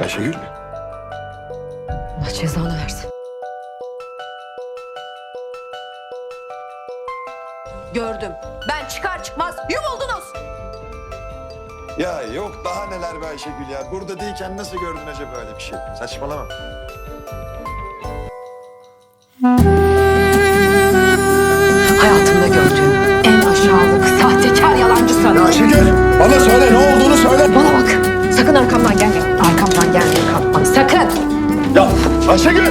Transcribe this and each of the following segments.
Ayşegül. Allah cezanı versin. Gördüm. Ben çıkar çıkmaz yuvuldunuz. Ya yok daha neler be Ayşegül ya. Burada değilken nasıl gördün acaba öyle bir şey? Saçmalama. Hayatımda gördüğüm en aşağılık, sahtekar yalancısın. Ayşegül bana söyle ne olduğunu söyle. Bana bak. Sakın arkamdan gelme. Arkamdan gelme. Kalkma. Sakın. Ya Ayşegül.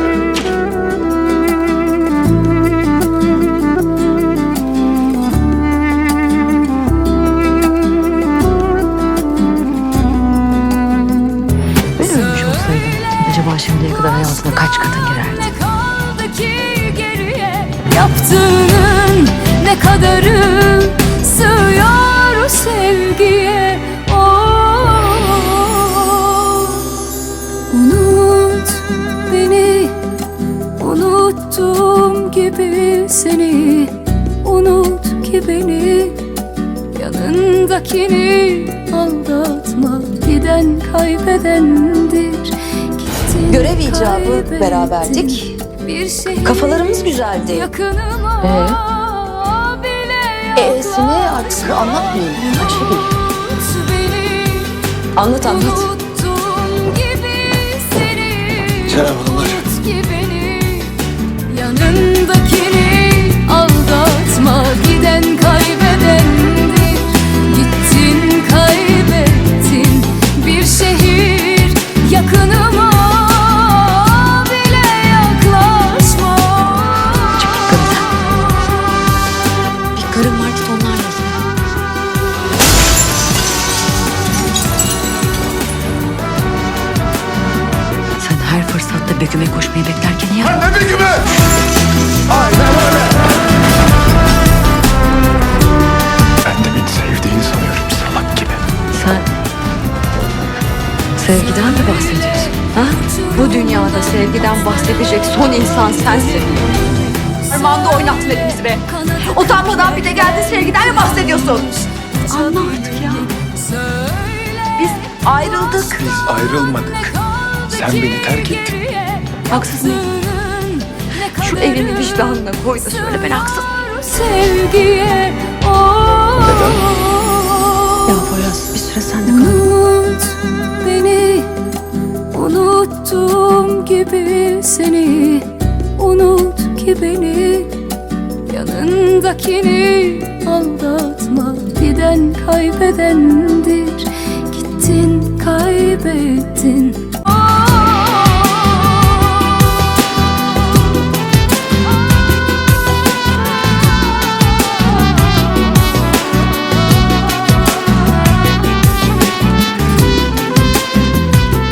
Ben ölmüş olsaydım acaba şimdiye kadar hayatına kaç kadın girerdi? Ne kaldı ki geriye Yaptığının ne kadarı Unuttuğum gibi seni Unut ki beni Yanındakini aldatma Giden kaybedendir Gittin Görev icabı beraberdik. Bir şehir Kafalarımız güzeldi. yakınıma Ee? bile E'sini artık anlatmayayım. Unut beni, Anlat anlat. unuttuğum gibi her fırsatta Begüm'e koşmayı beklerken ya. Ne bir gibi? Aynen öyle. Ben de beni sevdiğini sanıyorum salak gibi. Sen sevgiden mi bahsediyorsun? Ha? Bu dünyada sevgiden bahsedecek son insan sensin. Armağan'da oynattın elimizi be. Utanmadan bir de geldin sevgiden mi bahsediyorsun? Anla artık ya. Biz ayrıldık. Biz ayrılmadık. Sen beni terk ettin. Haksız mıyım? Şu elini vicdanına koy da söyle ben haksız. Sevgiye oh. Ya Poyraz bir süre sen de kal. Unut beni Unuttuğum gibi seni Unut ki beni Yanındakini aldatma Giden kaybedendir Gittin kaybettin